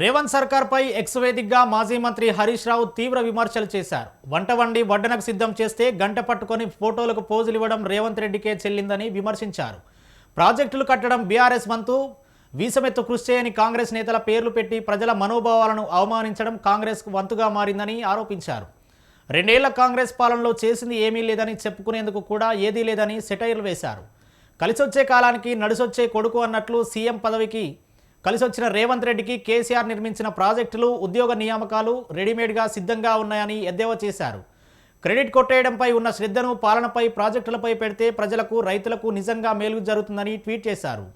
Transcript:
రేవంత్ సర్కార్పై ఎక్స్వేదిగ్గా మాజీ మంత్రి హరీష్ రావు తీవ్ర విమర్శలు చేశారు. వంట వండి వడ్డనకు సిద్ధం చేస్తే గంట పట్టుకొని ఫోటోలకు పోజులు ఇవ్వడం రేవంత్ రెడ్డికే చెల్లిందని విమర్శించారు. ప్రాజెక్టులు కట్టడం బీఆర్ఎస్ వంతు వీసమెత్తు కృషి చేయని కాంగ్రెస్ నేతల పేర్లు పెట్టి ప్రజల మనోభావాలను అవమానించడం కాంగ్రెస్కు వంతుగా మారిందని ఆరోపించారు. రెండేళ్ళ కాంగ్రెస్ పాలనలో చేసింది ఏమీ లేదని చెప్పుకునేందుకు కూడా ఏదీ లేదని సెటైర్లు వేశారు. కలిసొచ్చే కాలానికి నడిసొచ్చే కొడుకు అన్నట్లు సీఎం పదవికి కలిసి వచ్చిన రేవంత్ రెడ్డికి కేసీఆర్ నిర్మించిన ప్రాజెక్టులు ఉద్యోగ నియామకాలు రెడీమేడ్గా సిద్ధంగా ఉన్నాయని ఎద్దేవా చేశారు. క్రెడిట్ కొట్టేయడంపై ఉన్న శ్రద్ధను పాలనపై ప్రాజెక్టులపై పెడితే ప్రజలకు రైతులకు నిజంగా మేలు జరుగుతుందని ట్వీట్ చేశారు.